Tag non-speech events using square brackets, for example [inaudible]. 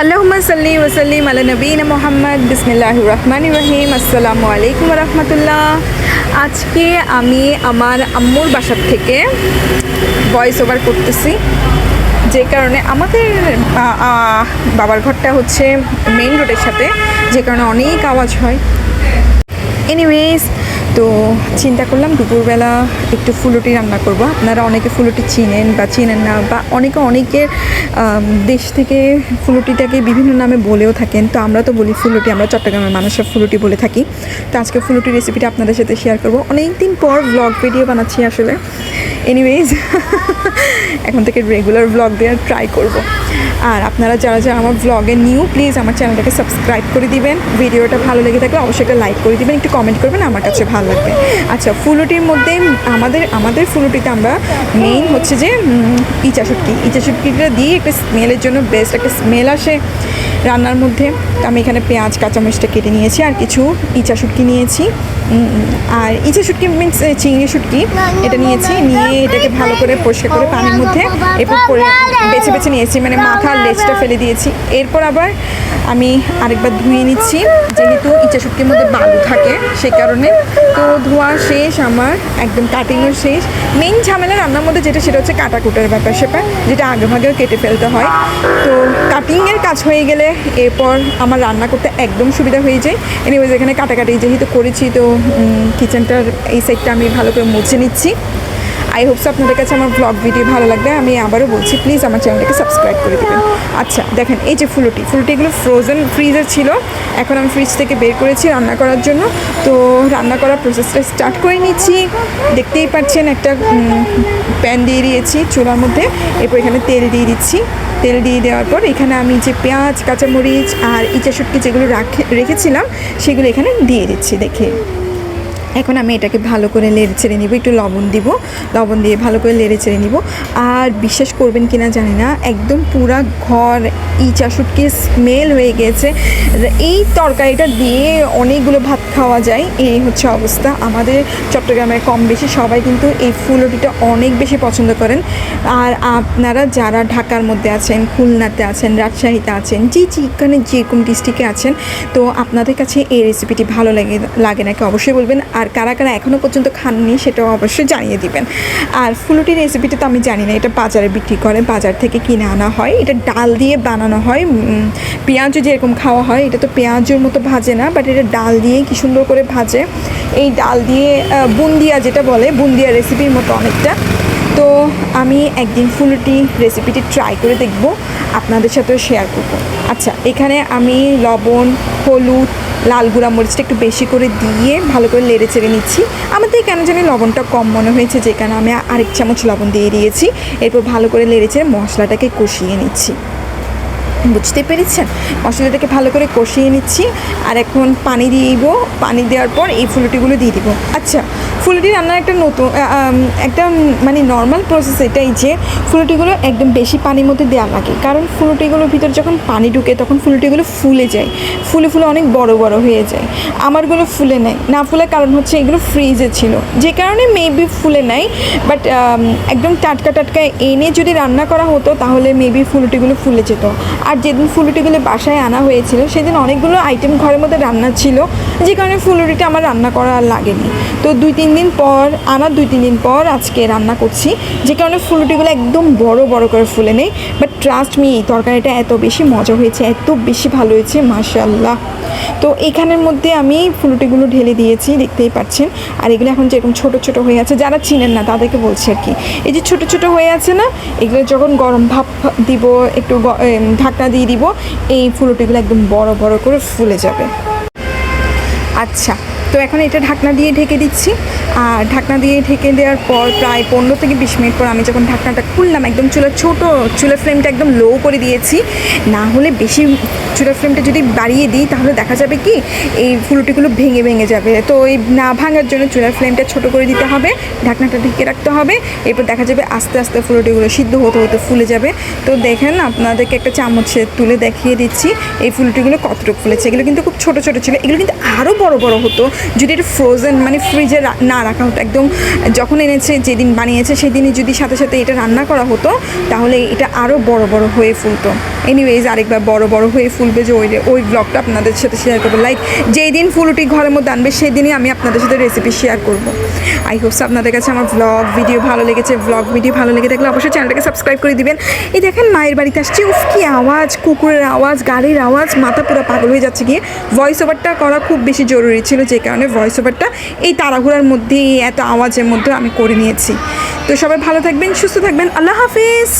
আল্লাহুম্মা সাল্লি ওয়া সাল্লিম আলা নবীনা মুহাম্মদ বিসমিল্লাহির রহমানির রহিম আসসালামু আলাইকুম রাহমাতুল্লাহ আজকে আমি আমার আম্মুর বাসার থেকে ভয়েস ওভার করতেছি, যে কারণে আমাদের বাবার ঘরটা হচ্ছে মেইন রোডের সাথে, যে কারণে অনেক আওয়াজ হয়। এনিওয়েজ তো চিন্তা করলাম দুপুরবেলা একটু ফুলুটি রান্না করব। আপনারা অনেকে ফুলুটি চিনেন বা চিনেন না বা অনেকে অনেকের দেশ থেকে ফুলুটিটাকে বিভিন্ন নামে বলেও থাকেন। তো আমরা তো বলি ফুলুটি, আমরা চট্টগ্রামের মানুষরা ফুলুটি বলে থাকি। তো আজকে ফুলুটি রেসিপিটা আপনাদের সাথে শেয়ার করব। অনেক দিন পর ব্লগ ভিডিও বানাচ্ছি আসলে। এনিওয়েজ [laughs] এখন থেকে রেগুলার ব্লগ দেওয়ার ট্রাই করব। আর আপনারা যারা যারা আমার ব্লগে নিউ প্লিজ আমার চ্যানেলটাকে সাবস্ক্রাইব করে দিবেন। ভিডিওটা ভালো লেগে থাকলে অবশ্যই একটা লাইক করে দিবেন, একটু কমেন্ট করবেন, আমার কাছে ভালো লাগবে। আচ্ছা ফুলুটির মধ্যে আমাদের আমাদের ফুলুটিতে আমরা মেইন হচ্ছে যে ইচা শুটকি। দিয়ে একটা স্মেলের জন্য বেস্ট একটা স্মেল আসে। রান্নার মধ্যে তো আমি এখানে পেঁয়াজ, কাঁচামরিচটা কেটে নিয়েছি আর কিছু ইচা শুটকি নিয়েছি। আর ইচা শুটকি মিনস চিংড়ি শুটকি এটা নিয়েছি, নিয়ে এটাকে ভালো করে পরিষ্কার করে পানির মধ্যে এরপর করে বেছে বেছে নিয়েছি মানে মাথা আর লেজটা ফেলে দিয়েছি। এরপর আবার আমি আরেকবার ধুয়ে নিচ্ছি, যেহেতু ইচা শুটকির মধ্যে বালু থাকে, সেই কারণে তো ধোয়া শেষ আমার, একদম কাটিংও শেষ। মেইন ঝামেলা রান্নার মধ্যে যেটা, সেটা হচ্ছে কাটাকুটার ব্যাপার সেপার যেটা আগে ভাগেও কেটে ফেলতে হয়। তো কাটিংয়ের কাজ হয়ে গেলে এরপর আমার রান্না করতে একদম সুবিধা হয়ে যায়। এনিওয়েজ এখানে কাটাকাটি যেহেতু করেছি, তো কিচেনটার এই সাইডটা আমি ভালো করে মুছে নিচ্ছি। আই হোপস আপনাদের কাছে আমার ব্লগ ভিডিও ভালো লাগবে। আমি আবারও বলছি প্লিজ আমার চ্যানেলটাকে সাবস্ক্রাইব করে দেবেন। আচ্ছা দেখেন, এই যে ফুলুটি ফুলুটি এগুলো ফ্রোজেন ফ্রিজের ছিল। এখন আমি ফ্রিজ থেকে বের করেছি রান্না করার জন্য। তো রান্না করার প্রসেসটা স্টার্ট করে নিচ্ছি। দেখতেই পাচ্ছেন একটা প্যান দিয়ে দিয়েছি চুলার মধ্যে। এরপর এখানে তেল দিয়ে দিচ্ছি। তেল দিয়ে দেওয়ার পর এখানে আমি যে পেঁয়াজ, কাঁচামরিচ আর ইচা শুটকি যেগুলো রাখে, রেখেছিলাম, সেগুলো এখানে দিয়ে দিচ্ছি দেখে। এখন আমি এটাকে ভালো করে লেড়ে ছেড়ে নিব, একটু লবণ দিব, লবণ দিয়ে ভালো করে লেড়ে ছেড়ে নিব। আর বিশ্বাস করবেন কিনা জানি না, একদম পুরা ঘর ইচা শুটকি স্মেল হয়ে গেছে। এই তরকারিটা দিয়ে অনেকগুলো ভাত খাওয়া যায়, এই হচ্ছে অবস্থা। আমাদের চট্টগ্রামের কম বেশি সবাই কিন্তু এই ফুলটিটা অনেক বেশি পছন্দ করেন। আর আপনারা যারা ঢাকার মধ্যে আছেন, খুলনাতে আছেন, রাজশাহীতে আছেন, যে যেখানে যেরকম ডিস্ট্রিক্টে আছেন, তো আপনাদের কাছে এই রেসিপিটি ভালো লাগে লাগে নাকি অবশ্যই বলবেন। আর কারা কারা এখনও পর্যন্ত খাননি সেটাও অবশ্যই জানিয়ে দিবেন। আর ফুলুটির রেসিপিটা তো আমি জানি না, এটা বাজারে বিক্রি করে, বাজার থেকে কিনে আনা হয়। এটা ডাল দিয়ে বানানো হয় পেঁয়াজও যেরকম খাওয়া হয়, এটা তো পেঁয়াজের মতো ভাজে না বাট এটা ডাল দিয়ে কি সুন্দর করে ভাজে। এই ডাল দিয়ে বুন্দিয়া যেটা বলে, বুন্দিয়া রেসিপির মতো অনেকটা। তো আমি একদিন ফুলুটি রেসিপিটি ট্রাই করে দেখব, আপনাদের সাথেও শেয়ার করব। আচ্ছা এখানে আমি লবণ হলুদ, লাল গুঁড়া মরিচটা একটু বেশি করে দিয়ে ভালো করে লেড়ে চেড়ে নিচ্ছি। আমাদের কেন জানি লবণটা কম মনে হয়েছে, যে কারণে আমি আরেক চামচ লবণ দিয়ে দিয়েছি। এরপর ভালো করে লেড়ে চেড়ে মশলাটাকে কষিয়ে নিচ্ছি। বুঝতে পেরেছেন? মশলাটাকে ভালো করে কষিয়ে নিচ্ছি। আর এখন পানি দিয়ে দিব। পানি দেওয়ার পর এই ফুলটিগুলো দিয়ে দিব। আচ্ছা ফুলুটি রান্নার একটা নতুন একটা মানে নর্মাল প্রসেস এটাই যে ফুলুটিগুলো একদম বেশি পানির মধ্যে দেওয়া লাগে। কারণ ফুলুটিগুলোর ভিতর যখন পানি ঢুকে তখন ফুলুটিগুলো ফুলে যায়। ফুলে ফুলে অনেক বড় বড় হয়ে যায়। আমারগুলো ফুলে নেয় না ফুলে কারণ হচ্ছে এগুলো ফ্রিজে ছিল। যে কারণে মেবি ফুলে নেয় বাট একদম টাটকা টাটকা এনে যদি রান্না করা হতো তাহলে মেবি ফুলুটিগুলো ফুলে যেত। আর যেদিন ফুলুটিগুলো বাসায় আনা হয়েছিল, সেদিন অনেকগুলো আইটেম ঘরের মধ্যে রান্না ছিল। যে কারণে ফুলুটিটা আমার রান্না করা লাগেনি। তো দুই, তিন দিন পর আনার দুই তিন দিন পর আজকে রান্না করছি। যে কারণে ফুলুটিগুলো একদম বড় বড় করে ফুলে নেই। বাট ট্রাস্ট মি তরকারিটা এত বেশি মজা হয়েছে, এত বেশি ভালো হয়েছে মাশাল্লাহ তো এখানের মধ্যে আমি ফুলুটিগুলো ঢেলে দিয়েছি, দেখতেই পাচ্ছেন। আর এগুলো এখন যেরকম ছোট ছোট হয়ে আছে, যারা চিনেন না তাদেরকে বলছি আর কি। এই যে ছোট ছোট হয়ে আছে না, এগুলো যখন গরম ভাপ দিব, একটু ঢাকনা দিয়ে দিব, এই ফুলুটিগুলো একদম বড় বড় করে ফুলে যাবে। আচ্ছা তো এখন এটা ঢাকনা দিয়ে ঢেকে দিচ্ছি। আর ঢাকনা দিয়ে ঢেকে দেওয়ার পর প্রায় পনেরো থেকে বিশ মিনিট পর আমি যখন ঢাকনাটা খুললাম, একদম চুলার ছোট চুলার ফ্লেমটা একদম লো করে দিয়েছি। না হলে বেশি চুলার ফ্লেমটা যদি বাড়িয়ে দিই, তাহলে দেখা যাবে কি, এই ফুলুটিগুলো ভেঙে ভেঙে যাবে। তো এই না ভাঙার জন্য চুলার ফ্লেমটা ছোট করে দিতে হবে, ঢাকনাটা ঢেকে রাখতে হবে। এরপর দেখা যাবে আস্তে আস্তে ফুলুটিগুলো সিদ্ধ হতে হতে ফুলে যাবে। তো দেখেন, আপনাদেরকে একটা চামচে তুলে দেখিয়ে দিচ্ছি, এই ফুলুটিগুলো কতটুকু ফুলেছে। এগুলো কিন্তু খুব ছোট ছোট ছিল। এগুলো কিন্তু আরও বড় বড় হতো। যদি এটা ফ্রোজেন মানে ফ্রিজে না রাখা হতো, একদম যখন এনেছে, যেদিন বানিয়েছে, সেদিনই যদি সাথে সাথে এটা রান্না করা হতো, তাহলে এটা আরও বড় বড় হয়ে ফুলতো। এনিওয়েজ আরেকবার বড় বড় হয়ে ফুলবে যে ওই ওই ব্লগটা আপনাদের সাথে শেয়ার করব। লাইক যেই দিন ফুলুটি ঘরের মধ্যে আনবে, সেই দিনই আমি আপনাদের সাথে রেসিপি শেয়ার করব। আই হোপস আপনাদের কাছে আমার ভ্লগ ভিডিও ভালো লেগেছে। ভ্লগ ভিডিও ভালো লেগে থাকলে অবশ্যই চ্যানেলটাকে সাবস্ক্রাইব করে দিবেন। এই দেখেন মায়ের বাড়িতে আসছি। উফ, কি আওয়াজ, কুকুরের আওয়াজ, গাড়ির আওয়াজ, মাথা পুরো পাগল হয়ে যাচ্ছে গিয়ে। ভয়েস ওভারটা করা খুব বেশি জরুরি ছিল, যে কারণে ভয়েস ওভারটা এই তাড়াহুড়ার মধ্যে এত আওয়াজের মধ্যে আমি করে নিয়েছি। তো সবাই ভালো থাকবেন, সুস্থ থাকবেন। আল্লাহ হাফিজ!